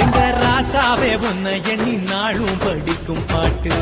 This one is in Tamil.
எங்க ராசாவே உன்னை எண்ணி நாளும் படிக்கும் பாட்டு.